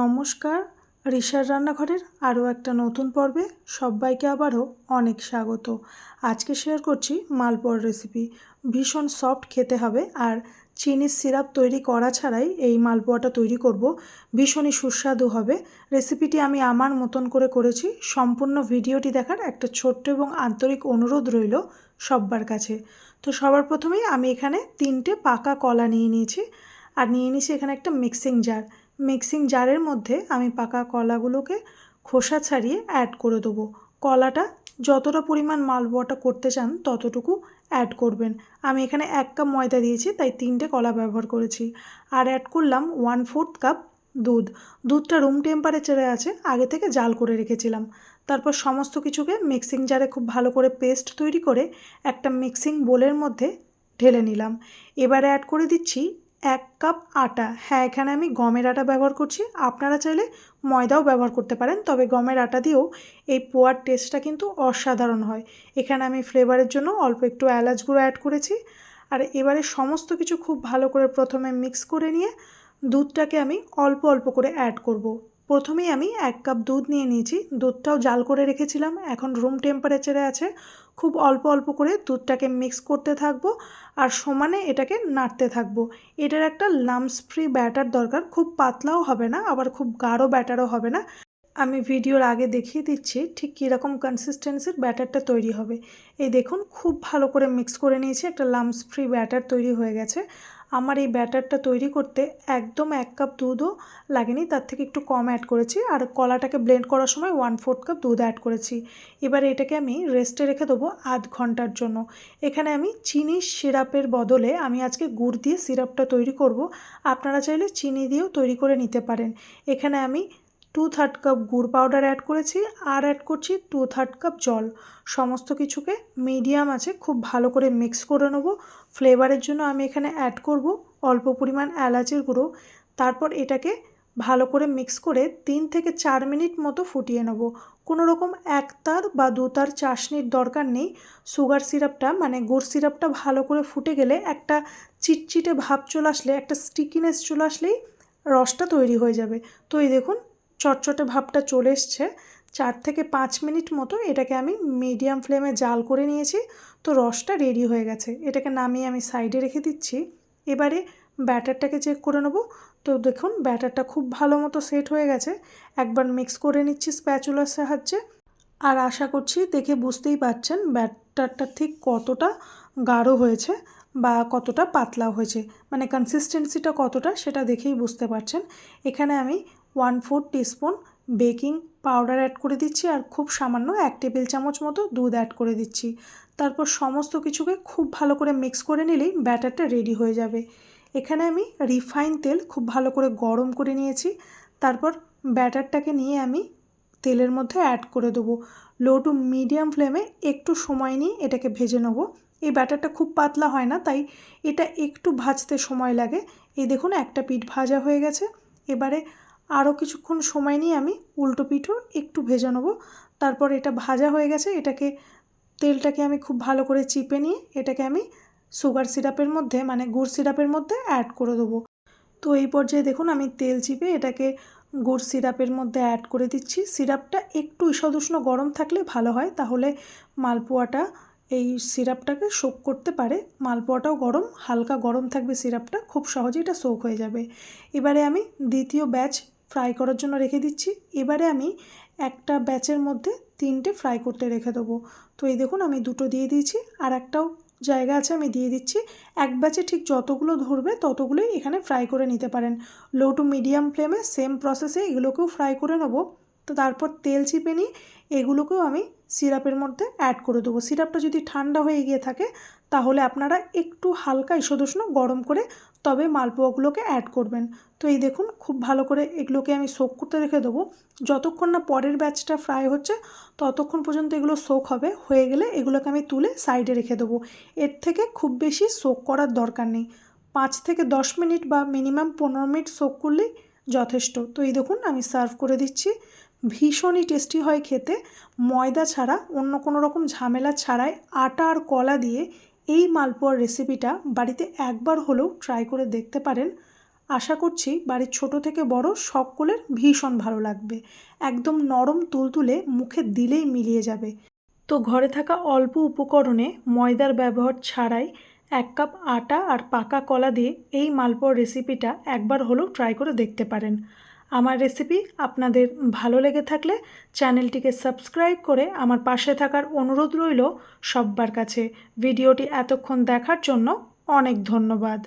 নমস্কার ঋষার রান্নাঘরের আরও একটা নতুন পর্বে সবাইকে আবারও অনেক স্বাগত। আজকে শেয়ার করছি মালপোয়ার রেসিপি ভীষণ সফট খেতে হবে আর চিনির সিরাপ তৈরি করা ছাড়াই এই মালপোয়াটা তৈরি করব। ভীষণই সুস্বাদু হবে। রেসিপিটি আমি আমার মতন করে করেছি। সম্পূর্ণ ভিডিওটি দেখার একটা ছোট্ট এবং আন্তরিক অনুরোধ রইল সব্বার কাছে। তো সবার প্রথমেই আমি এখানে তিনটে পাকা কলা নিয়ে নিয়েছি। আর নিয়ে নিয়েছি এখানে একটা মিক্সিং জার মিক্সিং জারের মধ্যে আমি পাকা কলাগুলোকে খোসা ছাড়িয়ে অ্যাড করে দেবো। কলাটা যতটা পরিমাণ মালপোয়াটা করতে চান, ততটুকু অ্যাড করবেন। আমি এখানে এক কাপ ময়দা দিয়েছি, তাই তিনটে কলা ব্যবহার করেছি। আর অ্যাড করলাম ওয়ান ফোর্থ কাপ দুধ। দুধটা রুম টেম্পারেচারে আছে, আগে থেকে জাল করে রেখেছিলাম। তারপর সমস্ত কিছুকে মিক্সিং জারে খুব ভালো করে পেস্ট তৈরি করে একটা মিক্সিং বোলের মধ্যে ঢেলে নিলাম। এবারে অ্যাড করে দিচ্ছি এক কাপ আটা। হ্যাঁ এখানে আমি গমের আটা ব্যবহার করছি। আপনারা চাইলে ময়দাও ব্যবহার করতে পারেন, তবে গমের আটা দিয়েও এই পোয়ার টেস্টটা কিন্তু অসাধারণ হয়। এখানে আমি ফ্লেভারের জন্য অল্প একটু এলাচ গুঁড়ো অ্যাড করেছি। আর এবারে সমস্ত কিছু খুব ভালো করে প্রথমে মিক্স করে নিয়ে দুধটাকে আমি অল্প অল্প করে অ্যাড করব। প্রথমেই আমি এক কাপ দুধ নিয়ে নিয়েছি। দুধটাও জাল করে রেখেছিলাম। এখন রুম টেম্পারেচারে আছে খুব অল্প অল্প করে দুধটাকে মিক্স করতে থাকব আর সমানে এটাকে নাড়তে থাকব। এটার একটা লামস ফ্রি ব্যাটার দরকার, খুব পাতলাও হবে না, আবার খুব গাঢ় ব্যাটারও হবে না। আমি ভিডিওর আগে দেখিয়ে দিচ্ছি ঠিক কীরকম কনসিস্টেন্সির ব্যাটারটা তৈরি হবে। এই দেখুন, খুব ভালো করে মিক্স করে নিয়েছি, একটা লামস ফ্রি ব্যাটার তৈরি হয়ে গেছে। আমার এই ব্যাটারটা তৈরি করতে একদম এক কাপ দুধও লাগেনি। তার থেকে একটু কম অ্যাড করেছি আর কলাটাকে ব্লেন্ড করার সময় ওয়ান ফোর্থ কাপ দুধ অ্যাড করেছি। এবার এটাকে আমি রেস্টে রেখে দেবো আধ ঘণ্টার জন্য। এখানে আমি চিনি সিরাপের বদলে আমি আজকে গুড় দিয়ে সিরাপটা তৈরি করব। আপনারা চাইলে চিনি দিয়েও তৈরি করে নিতে পারেন। এখানে আমি টু থার্ড কাপ গুড় পাউডার অ্যাড করেছি আর অ্যাড করছি টু থার্ড কাপ জল। সমস্ত কিছুকে মিডিয়াম আছে, খুব ভালো করে মিক্স করে নেব। ফ্লেভারের জন্য আমি এখানে অ্যাড করব অল্প পরিমাণ এলাচের গুঁড়ো। তারপর এটাকে ভালো করে মিক্স করে তিন থেকে চার মিনিট মতো ফুটিয়ে নেব। কোনো রকম এক তার বা দু তার চাশনির দরকার নেই। সুগার সিরাপটা মানে গুড় সিরাপটা ভালো করে ফুটে গেলে একটা চিটচিটে ভাব চলে আসলে, একটা স্টিকিনেস চলে আসলেই রসটা তৈরি হয়ে যাবে। তো এই দেখুন চটচটে ভাবটা চলে এসছে। চার থেকে পাঁচ মিনিট মতো এটাকে আমি মিডিয়াম ফ্লেমে জাল করে নিয়েছি। তো রসটা রেডি হয়ে গেছে। এটাকে নামিয়ে আমি সাইডে রেখে দিচ্ছি। এবারে ব্যাটারটাকে চেক করে নেব। তো দেখুন, ব্যাটারটা খুব ভালো মতো সেট হয়ে গেছে। একবার মিক্স করে নিচ্ছি স্প্যাচুলার সাহায্যে। আর আশা করছি দেখে বুঝতেই পারছেন ব্যাটারটা ঠিক কতটা গাঢ় হয়েছে বা কতটা পাতলা হয়েছে। মানে কনসিস্টেন্সিটা কতটা সেটা দেখেই বুঝতে পারছেন। এখানে আমি one four teaspoon baking powder add করে দিচ্ছি আর খুব সামান্য এক টেবিল চামচ মতো দুধ অ্যাড করে দিচ্ছি। তারপর সমস্ত কিছুকে খুব ভালো করে মিক্স করে নিলেই ব্যাটারটা রেডি হয়ে যাবে। এখানে আমি রিফাইন তেল খুব ভালো করে গরম করে নিয়েছি। তারপর ব্যাটারটাকে নিয়ে আমি তেলের মধ্যে অ্যাড করে দেবো। লো টু মিডিয়াম ফ্লেমে একটু সময় নিয়ে এটাকে ভেজে নেব। এই ব্যাটারটা খুব পাতলা হয় না, তাই এটা একটু ভাজতে সময় লাগে। এই দেখুন, একটা পিঠ ভাজা হয়ে গেছে। এবারে আরও কিছুক্ষণ সময় নিয়ে আমি উল্টো পিঠো একটু ভেজে নেব। তারপর এটা ভাজা হয়ে গেছে, এটাকে, তেলটাকে আমি খুব ভালো করে চিপে নিয়ে এটাকে আমি সুগার সিরাপের মধ্যে মানে গুড় সিরাপের মধ্যে অ্যাড করে দেবো। তো এই পর্যায়ে দেখুন আমি তেল চিপে এটাকে গুড় সিরাপের মধ্যে অ্যাড করে দিচ্ছি। সিরাপটা একটু ঈষদুষ্ণ গরম থাকলে ভালো হয়, তাহলে মালপোয়াটা, এই সিরাপটাকে শোক করতে পারে। মালপোয়াটাও গরম, হালকা গরম থাকবে সিরাপটা, খুব সহজে এটা শোক হয়ে যাবে। এবারে আমি দ্বিতীয় ব্যাচ ফ্রাই করার জন্য রেখে দিচ্ছি। এবারে আমি একটা ব্যাচের মধ্যে তিনটে ফ্রাই করতে রেখে দেবো। তো এই দেখুন আমি দুটো দিয়ে দিয়েছি, আর একটাও জায়গা আছে আমি দিয়ে দিচ্ছি। এক ব্যাচে ঠিক যতগুলো ধরবে ততগুলোই এখানে ফ্রাই করে নিতে পারেন। লো টু মিডিয়াম ফ্লেমে সেম প্রসেসে এগুলোকেও ফ্রাই করে নেব। তো তারপর তেল চিপে নিই এগুলোকেও আমি সিরাপের মধ্যে অ্যাড করে দেবো। সিরাপটা যদি ঠান্ডা হয়ে গিয়ে থাকে, তাহলে আপনারা একটু হালকা ঈষদুষ্ণ গরম করে তবে মালপোয়াগুলোকে অ্যাড করবেন। তো এই দেখুন, খুব ভালো করে এগুলোকে আমি সোক করতে রেখে দেবো। যতক্ষণ না পরের ব্যাচটা ফ্রাই হচ্ছে, ততক্ষণ পর্যন্ত এগুলো সোক হবে। হয়ে গেলে এগুলোকে আমি তুলে সাইডে রেখে দেবো। এর থেকে খুব বেশি সোক করার দরকার নেই। পাঁচ থেকে দশ মিনিট বা মিনিমাম পনেরো মিনিট সোক করলেই যথেষ্ট। তো এই দেখুন, আমি সার্ভ করে দিচ্ছি। ভীষণই টেস্টি হয় খেতে। ময়দা ছাড়া, অন্য কোনো রকম ঝামেলা ছাড়াই আটা আর কলা দিয়ে এই মালপোয়ার রেসিপিটা বাড়িতে একবার হলেও ট্রাই করে দেখতে পারেন। আশা করছি বাড়ির ছোট থেকে বড় সকলের ভীষণ ভালো লাগবে। একদম নরম তুলতুলে মুখে দিলেই মিলিয়ে যাবে। তো ঘরে থাকা অল্প উপকরণে ময়দার ব্যবহার ছাড়াই এক কাপ আটা আর পাকা কলা দিয়ে এই মালপোয়ার রেসিপিটা একবার হলেও ট্রাই করে দেখতে পারেন। আমার রেসিপি আপনাদের ভালো লেগে থাকলে চ্যানেলটিকে সাবস্ক্রাইব করে আমার পাশে থাকার অনুরোধ রইল সব্বার কাছে। ভিডিওটি এতক্ষণ দেখার জন্য অনেক ধন্যবাদ।